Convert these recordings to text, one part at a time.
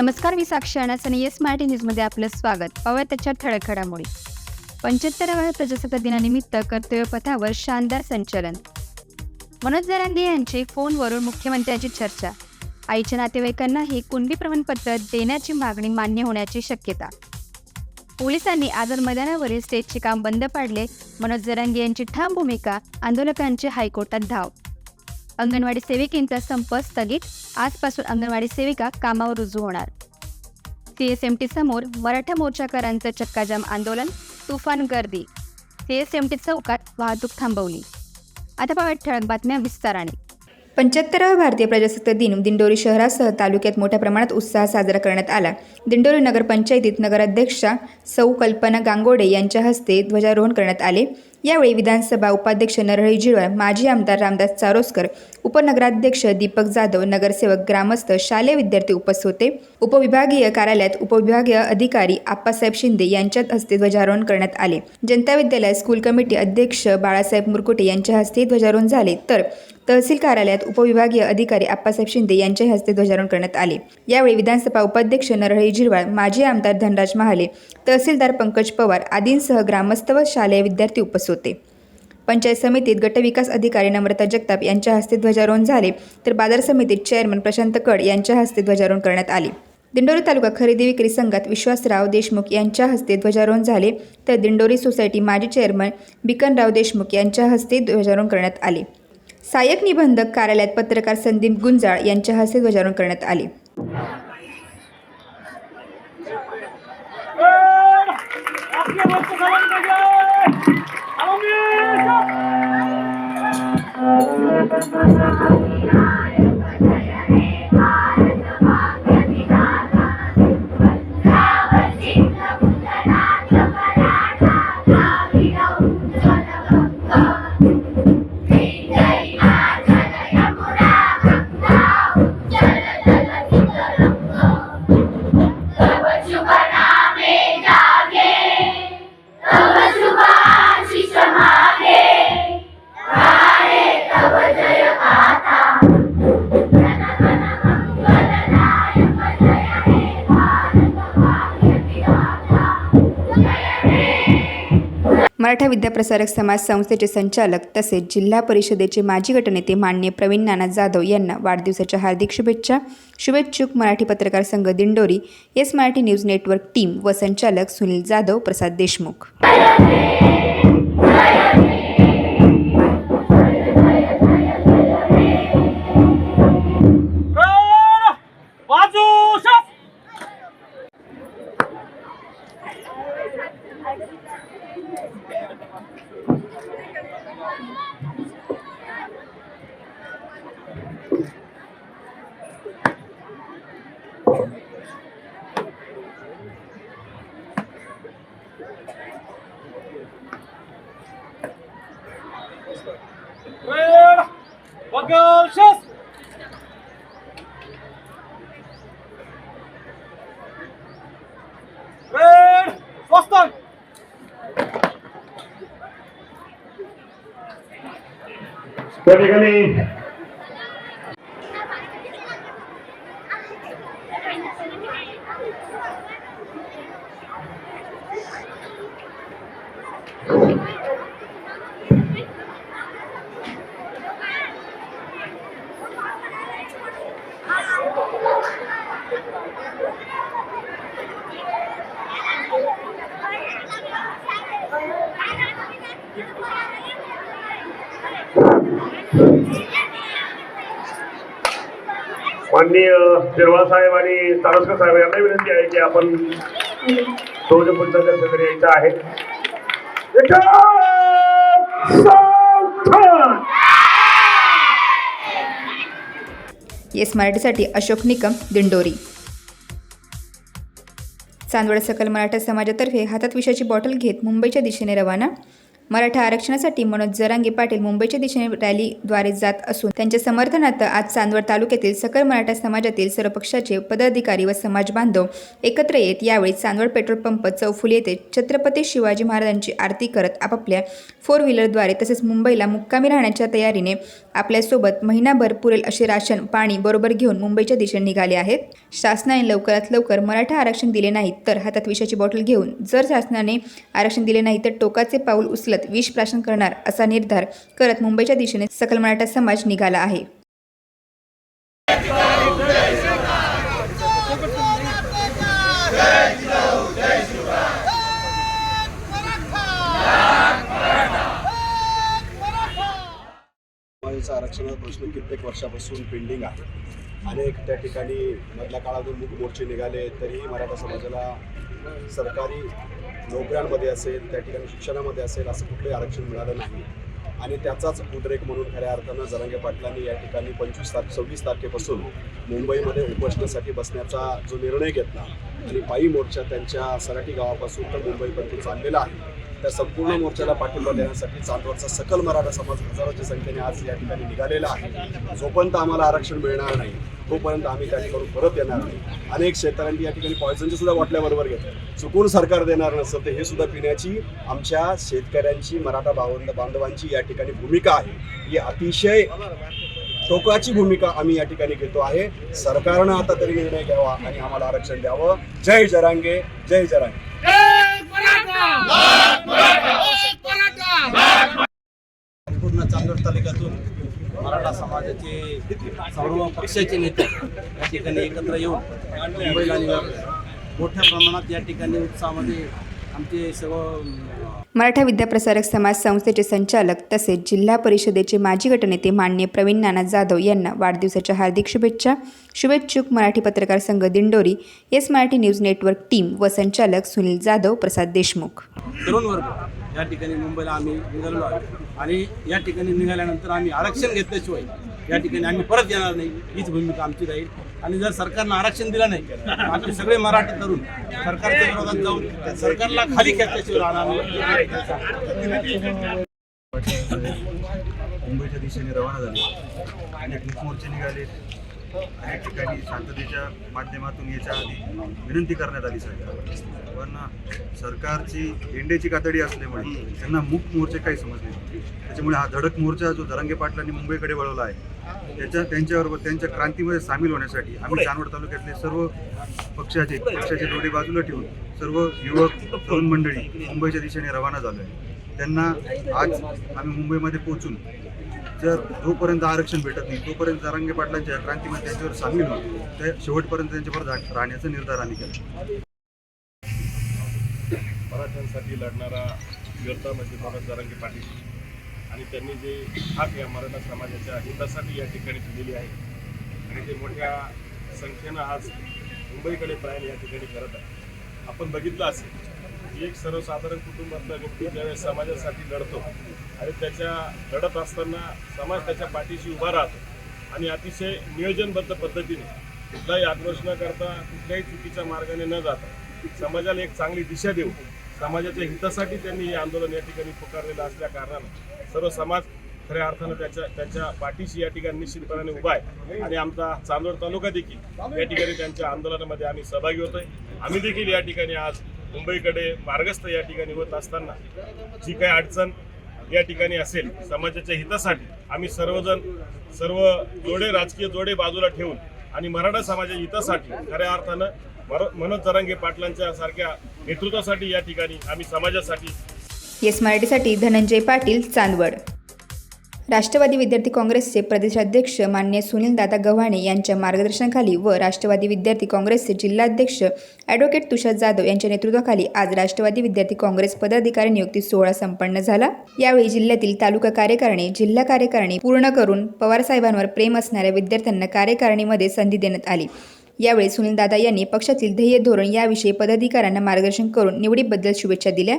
नमस्कार मी साक्षी अनास आणि येस मराठी न्यूजमध्ये आपलं स्वागत. पाहूया त्याच्या ठळक घडामोडी पंच्याहत्तराव्या प्रजासत्ताक दिनानिमित्त कर्तव्यपथावर शानदार संचलन. मनोज जरांगे यांची फोनवरून मुख्यमंत्र्यांची चर्चा. आईच्या नातेवाईकांनाही कुणबी प्रमाणपत्र देण्याची मागणी मान्य होण्याची शक्यता. पोलिसांनी आझाद मैदानावरील स्टेजचे काम बंद पाडले. मनोज जरांगे यांची ठाम भूमिका आंदोलकांची हायकोर्टात धाव. अंगणवाडी सेविकेंचा संप स्थगित. आजपासून अंगणवाडी सेविका कामावर रुजू होणार. सीएसएमटी समोर मराठा मोर्चाकरांचं चक्काजाम आंदोलन तुफान गर्दी. सीएसएमटी चौकात वाहतूक थांबवली. आता पाहूया ठळक बातम्या विस्ताराने. पंच्याहत्तरावा भारतीय प्रजासत्ताक दिन दिंडोरी शहरासह तालुक्यात मोठ्या प्रमाणात उत्साह साजरा करण्यात आला. दिंडोरी नगरपंचायतीत नगराध्यक्षा सौ कल्पना गांगोडे यांच्या हस्ते ध्वजारोहण करण्यात आले. यावेळी विधानसभा उपाध्यक्ष नरहरी झिरवाळ माजी आमदार रामदास चारोस्कर उपनगराध्यक्ष दीपक जाधव नगरसेवक ग्रामस्थ शालेय विद्यार्थी उपस्थित होते. उपविभागीय कार्यालयात उपविभागीय अधिकारी आप्पासाहेब शिंदे यांच्या हस्ते ध्वजारोहण करण्यात आले. जनता विद्यालय स्कूल कमिटी अध्यक्ष बाळासाहेब मुरकुटे यांच्या हस्ते ध्वजारोहण झाले. तर तहसील कार्यालयात उपविभागीय अधिकारी आप्पासाहेब शिंदे यांच्या हस्ते ध्वजारोहण करण्यात आले. यावेळी विधानसभा उपाध्यक्ष नरहरी झिरवाळ माजी आमदार धनराज महाले तहसीलदार पंकज पवार आदींसह ग्रामस्थ व शालेय विद्यार्थी उपस्थित होते. पंचायत समितीत गटविकास अधिकारी नम्रता जगताप यांच्या हस्ते ध्वजारोहण झाले तर बाजार समितीत चेअरमन प्रशांत कड यांच्या हस्ते ध्वजारोहण करण्यात आले. दिंडोरी तालुका खरेदी विक्री संघात विश्वासराव देशमुख यांच्या हस्ते ध्वजारोहण झाले तर दिंडोरी सोसायटी माजी चेअरमन बिकनराव देशमुख यांच्या हस्ते ध्वजारोहण करण्यात आले. सहाय्यक निबंधक कार्यालयात पत्रकार संदीप गुंजाळ यांच्या हस्ते ध्वजारोहण करण्यात आले. आपके मराठा विद्याप्रसारक समाज संस्थेचे संचालक तसेच जिल्हा परिषदेचे माजी गटनेते मान्य प्रवीण नाना जाधव यांना वाढदिवसाच्या हार्दिक शुभेच्छा. शुभेच्छुक मराठी पत्रकार संघ Dindori yes Marathi news network team व संचालक सुनील जाधव प्रसाद Deshmukh. Bakalım şans. Ver. Bostan. Tabii ki माननीय शिरवा साहेब आणि तारस्कर साहेब यांना विनंती आहे की आपण दोन पुढच्या यायचं आहे. येस मराठीसाठी अशोक निकम दिंडोरी. चांदवड सकल मराठा समाजातर्फे हातात विषाची बॉटल घेत मुंबईच्या दिशेने रवाना मराठा आरक्षणासाठी मनोज जरांगे पाटील मुंबईच्या दिशेने रॅलीद्वारे जात असून त्यांच्या समर्थनार्थ आज चांदवड तालुक्यातील सकल मराठा समाजातील सर्व पक्षाचे पदाधिकारी व समाज बांधव एकत्र येत यावेळी चांदवड पेट्रोल पंप चौफुली येथे छत्रपती शिवाजी महाराजांची आरती करत आपापल्या फोर व्हीलरद्वारे तसेच मुंबईला मुक्कामी राहण्याच्या तयारीने आपल्यासोबत महिनाभर पुरेल असे राशन पाणी बरोबर घेऊन मुंबईच्या दिशेने निघाले आहेत. शासनाने लवकरात लवकर मराठा आरक्षण दिले नाही तर हातात विषाची बॉटल घेऊन जर शासनाने आरक्षण दिले नाही तर टोकाचे पाऊल उचलत विष प्राशन करणार असा निर्धार करत मुंबईच्या दिशेने सकल मराठा समाज निघाला आहे. आरक्षणाचा प्रश्न कित्येक वर्षापासून पेंडिंग आहे. अनेक त्या ठिकाणी मधल्या काळातून मूक मोर्चे निघाले तरीही मराठा समाजाला सरकारी नोकऱ्यांमध्ये असेल त्या ठिकाणी शिक्षणामध्ये असेल असं कुठलंही आरक्षण मिळालं नाही. आणि त्याचाच उद्रेक म्हणून खऱ्या अर्थानं जरांगे पाटलांनी या ठिकाणी पंचवीस तारखे सव्वीस तारखेपासून मुंबईमध्ये उपोषणासाठी बसण्याचा जो निर्णय घेतला आणि पायी मोर्चा त्यांच्या सराटी गावापासून तर मुंबईपर्यंत चाललेला आहे. त्या संपूर्ण मोर्चाला पाठिंबा देण्यासाठी चांदवडचा सकल मराठा समाज हजारोच्या संख्येने आज या ठिकाणी निघालेला आहे. जोपर्यंत आम्हाला आरक्षण मिळणार नाही तोपर्यंत आम्ही त्या ठिकाणी परत येणार नाही. अनेक शेतकऱ्यांनी या ठिकाणी पॉयझनच्या सुद्धा बाटल्या बरोबर चुकून सरकार देणार नसतं तर हे सुद्धा पिण्याची आमच्या शेतकऱ्यांची मराठा बांध बांधवांची या ठिकाणी भूमिका आहे. ही अतिशय टोकाची भूमिका आम्ही या ठिकाणी घेतो आहे. सरकारनं आता तरी निर्णय घ्यावा आणि आम्हाला आरक्षण द्यावं. जय जरांगे जय जरांगे. पूर्ण चांदोड तालुक्यातून मराठा समाजाचे सर्व पक्षाचे नेते या ठिकाणी एकत्र येऊन मुंबईला निघाले. मोठ्या प्रमाणात या ठिकाणी उत्साहामध्ये आमचे सर्व मराठा विद्याप्रसारक समाज संस्थेचे संचालक तसेच जिल्हा परिषदेचे माजी गटनेते मान्य प्रवीण नाना जाधव यांना वाढदिवसाच्या हार्दिक शुभेच्छा. शुभेच्छुक मराठी पत्रकार संघ Dindori yes Marathi news network team व संचालक सुनील जाधव प्रसाद देशमुख. तरुण वर्ग या ठिकाणी मुंबईला आम्ही निघालो आणि या ठिकाणी निघाल्यानंतर आम्ही आरक्षण घेतल्याशिवाय या ठिकाणी आम्ही परत येणार नाही. हीच भूमिका आमची राहील. आणि जर सरकारनं आरक्षण दिलं नाही आपले आमचे सगळे मराठी तरुण सरकारच्या विरोधात जाऊन सरकारला खाली खेचल्याशिवाय राहणार मुंबईच्या दिशेने रवाना झाले. अनेक मुखमोर्चे निघाले. अनेक ठिकाणी शांततेच्या माध्यमातून याच्या आधी विनंती करण्यात आली सरकार पण सरकारची एंडेची कातडी असल्यामुळे त्यांना मुख मोर्चे काही समजले त्याच्यामुळे हा धडक मोर्चा जो धरंगे पाटलांनी मुंबईकडे वळवला आहे त्याच्या त्यांच्याबरोबर त्यांच्या क्रांतीमध्ये सामील होण्यासाठी आम्ही चांदवड तालुक्यातले सर्व पक्षाचे पक्षाचे जोडे बाजूला ठेवून सर्व युवक तरुण मंडळी मुंबईच्या दिशेने रवाना झालो आहे त्यांना आज आम्ही मुंबईमध्ये पोहोचून जर जोपर्यंत आरक्षण भेटत नाही तोपर्यंत जरांगे पाटलांच्या क्रांतीमध्ये त्यांच्यावर सामील होऊन ते शेवटपर्यंत त्यांच्याबरोबर रा- राहण्याचा निर्धार आम्ही केला. मराठ्यांसाठी लढणारा योद्धा म्हणजे मनोज जरांगे पाटील. आणि त्यांनी जे हाक या मराठा समाजाच्या हितासाठी या ठिकाणी दिलेली आहे आणि ते मोठ्या संख्येनं आज मुंबईकडे प्रयाण या ठिकाणी करत आहे आपण बघितलं असेल की एक सर्वसाधारण कुटुंबातला व्यक्ती ज्यावेळेस समाजासाठी लढतो आणि त्याच्या लढत असताना समाज त्याच्या पाठीशी उभा राहतो आणि अतिशय नियोजनबद्ध पद्धतीने कुठलाही आक्रोश न करता कुठल्याही चुकीच्या मार्गाने न जाता समाजाला एक चांगली दिशा देऊ समाजाच्या हितासाठी त्यांनी हे आंदोलन या ठिकाणी पुकारलेलं असल्या कारणानं सर्व समाज खऱ्या अर्थानं त्याच्या त्यांच्या पाठीशी या ठिकाणी निश्चितपणाने उभा आहे. आणि आमचा चांदोड तालुका देखील या ठिकाणी त्यांच्या आंदोलनामध्ये आम्ही सहभागी होतोय. आम्ही देखील या ठिकाणी आज मुंबईकडे मार्गस्थ या ठिकाणी होत असताना जी काही अडचण या ठिकाणी असेल समाजाच्या हितासाठी आम्ही सर्वजण सर्व जोडे राजकीय जोडे बाजूला ठेवून आणि मराठा समाजाच्या हितासाठी खऱ्या अर्थानं मनोज जरांगे पाटलांच्या सारख्या नेतृत्वासाठी या ठिकाणी आम्ही समाजासाठी येस मराठीसाठी धनंजय पाटील चांदवड. राष्ट्रवादी विद्यार्थी काँग्रेसचे प्रदेशाध्यक्ष मान्य सुनील दादा गव्हाणे यांच्या मार्गदर्शनाखाली व राष्ट्रवादी विद्यार्थी काँग्रेसचे जिल्हाध्यक्ष ॲडव्होकेट तुषार जाधव यांच्या नेतृत्वाखाली आज राष्ट्रवादी विद्यार्थी काँग्रेस पदाधिकारी नियुक्ती सोहळा संपन्न झाला. यावेळी जिल्ह्यातील तालुका कार्यकारिणी जिल्हा कार्यकारिणी पूर्ण करून पवारसाहेबांवर प्रेम असणाऱ्या विद्यार्थ्यांना कार्यकारिणीमध्ये संधी देण्यात आली. यावेळी सुनीलदादा यांनी पक्षातील ध्येय धोरण याविषयी पदाधिकाऱ्यांना मार्गदर्शन करून निवडीबद्दल शुभेच्छा दिल्या.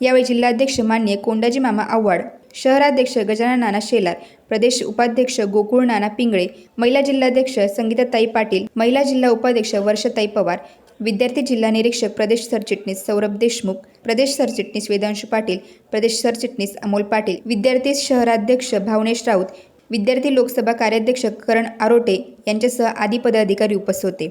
यावेळी जिल्हाध्यक्ष मान्य कोंडाजी मामा आव्हाड शहराध्यक्ष गजानन नाना शेलार प्रदेश उपाध्यक्ष गोकुळ नाना पिंगळे महिला जिल्हाध्यक्ष संगीताताई पाटील महिला जिल्हा उपाध्यक्ष वर्षताई पवार विद्यार्थी जिल्हा निरीक्षक प्रदेश सरचिटणीस सौरभ देशमुख प्रदेश सरचिटणीस वेदांशू पाटील प्रदेश सरचिटणीस अमोल पाटील विद्यार्थी शहराध्यक्ष भावनेश राऊत विद्यार्थी लोकसभा कार्याध्यक्ष करण आरोटे यांच्यासह आदी पदाधिकारी उपस्थित होते.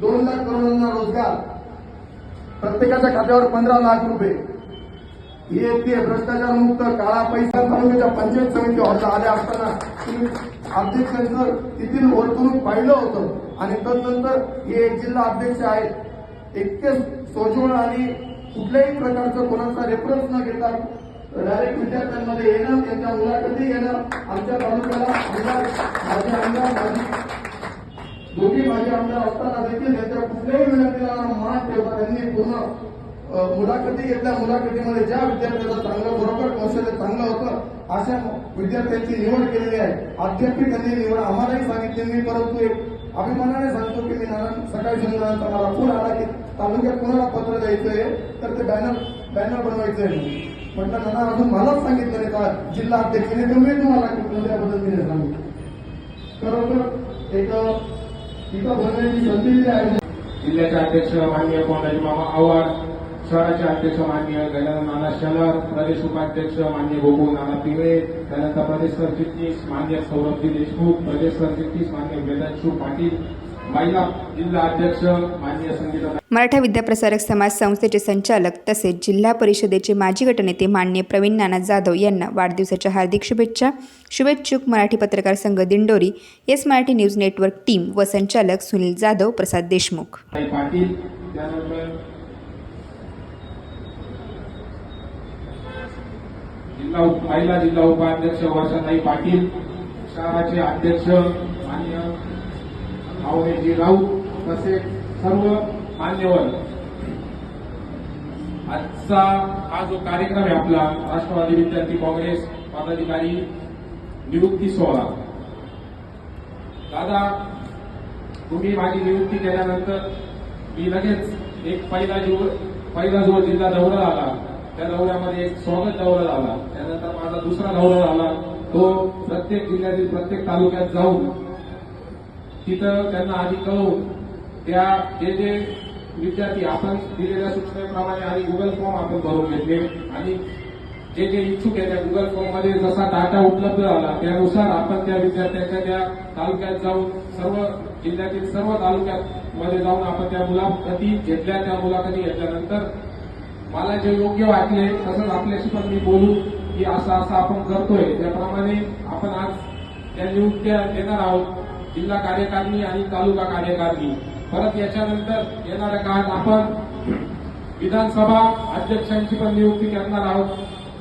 दोन लाख करोडांना रोजगार. प्रत्येकाच्या खात्यावर पंधरा लाख रुपये. हे ते भ्रष्टाचार मुक्त काळा पैसा तालुक्याच्या पंचायत समिती हॉलला आल्या असताना तुम्ही अध्यक्षांचं तिथील वर्तणूक पाहिलं होतं. आणि तदनंतर हे जिल्हा अध्यक्ष आहेत. इतके सोजवळ आणि कुठल्याही प्रकारचं कोणाचा रेफरन्स न घेता डायरेक्ट विद्यार्थ्यांमध्ये येणं त्यांच्या मुलाखती घेणं आमच्या तालुक्याला आमदार माझे आमदार माझी दोघी माझे आमदार असताना देखील त्यांच्या कुठल्याही विनंतीला मान ठेवता त्यांनी पूर्ण मुलाखती घेतल्या. मुलाखतीमध्ये ज्या विद्यार्थ्याचं चांगलं बरोबर कौशल्य चांगलं होतं अशा विद्यार्थ्यांची निवड केलेली आहे. अध्यापिक त्यांनी निवड आम्हालाही सांगितली. मी परंतु एक अभिमानाने सांगतो की मी नारायण सकाळी संध्याकाळचा मला फोन आला की तालुक्यात कोणाला पत्र द्यायचंय? तर ते बॅनर बॅनर बनवायचंय. म्हटलं नाना अजून मलाच सांगितलं नाही का जिल्हा अध्यक्षाने तुम्ही तुम्हाला कोणत्या पद्धतीने सांगितलं खरोखर एक इथं बोलण्याची संधी दिली आहे जिल्ह्याचे अध्यक्ष माननीय कोंडाजी मामा आव्हाड शहराचे अध्यक्ष माननीय गजानन नाना शलर प्रदेश उपाध्यक्ष माननीय गोकुळ नाना पिंगळे त्यानंतर प्रदेश सरचिटणीस मान्य सौरभजी देशमुख प्रदेश सरचिटणीस मान्य वेदांशू पाटील मराठा विद्याप्रसारक समाज संस्थेचे संचालक तसेच जिल्हा परिषदेचे माजी गटनेते मान्य प्रवीण नाना जाधव यांना वाढदिवसाच्या हार्दिक शुभेच्छा. शुभेच्छुक मराठी पत्रकार संघ Dindori yes Marathi news network team व संचालक सुनील जाधव प्रसाद देशमुख. जिल्हा महिला जिल्हा उपाध्यक्ष वर्षाताई पाटील शहराचे अध्यक्ष मान्य भावनेजी राऊत तसेच सर्व मान्यवर. आजचा हा जो कार्यक्रम आहे आपला राष्ट्रवादी विद्यार्थी काँग्रेस पदाधिकारी निवृत्ती सोहळा. दादा तुम्ही माझी नियुक्ती केल्यानंतर मी लगेच एक पहिला जीव पहिला जो जिल्हा दौरा आला त्या दौऱ्यामध्ये एक स्वागत दौरा झाला. त्यानंतर माझा दुसरा दौरा झाला. तो प्रत्येक जिल्ह्यातील प्रत्येक तालुक्यात जाऊन तिथं त्यांना आधी कळवून त्या जे जे विद्यार्थी आपण दिलेल्या सूचनेप्रमाणे आणि गुगल फॉर्म आपण भरून घेतले. आणि जे जे इच्छुक आहे त्या गुगल फॉर्ममध्ये जसा डाटा उपलब्ध झाला त्यानुसार आपण त्या विद्यार्थ्यांच्या त्या तालुक्यात जाऊन सर्व जिल्ह्यातील सर्व तालुक्यात मध्ये जाऊन आपण त्या मुलाखती घेतल्या. त्या मुलाखती घेतल्यानंतर मला जे योग्य वाटले तसंच आपल्याशी पण मी बोलू की असं असं आपण करतोय. त्याप्रमाणे आपण आज त्या नियुक्त्या देणार आहोत. जिल्हा कार्यकारिणी आणि तालुका कार्यकारिणी. परत याच्यानंतर येणाऱ्या काळात आपण विधानसभा अध्यक्षांची पण नियुक्ती करणार आहोत.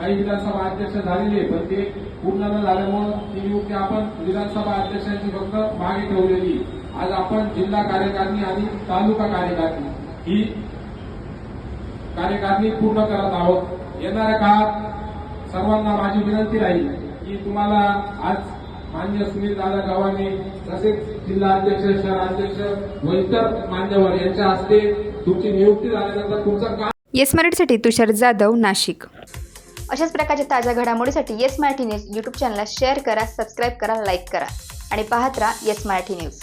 काही विधानसभा अध्यक्ष झालेले पण ते पूर्ण न झाल्यामुळं ती नियुक्ती आपण विधानसभा अध्यक्षांची फक्त मागे ठेवलेली आज आपण जिल्हा कार्यकारिणी आणि तालुका कार्यकारिणी ही कार्यकारिणी पूर्ण करत आहोत. येणाऱ्या काळात सर्वांना माझी विनंती राहील की तुम्हाला आज मान्य सुनील दादा गव्हाणे तसेच जिल्हा अध्यक्ष शहराध्यक्ष व इतर मान्यवर यांच्या हस्ते तुमची नियुक्ती झाल्यानंतर तुमचं काम येस मराठीसाठी तुषार जाधव नाशिक. अशाच प्रकारच्या ताज्या घडामोडीसाठी येस मराठी न्यूज यूट्यूब चॅनलला शेअर करा सबस्क्राईब करा लाईक करा आणि पाहत राहा येस मराठी न्यूज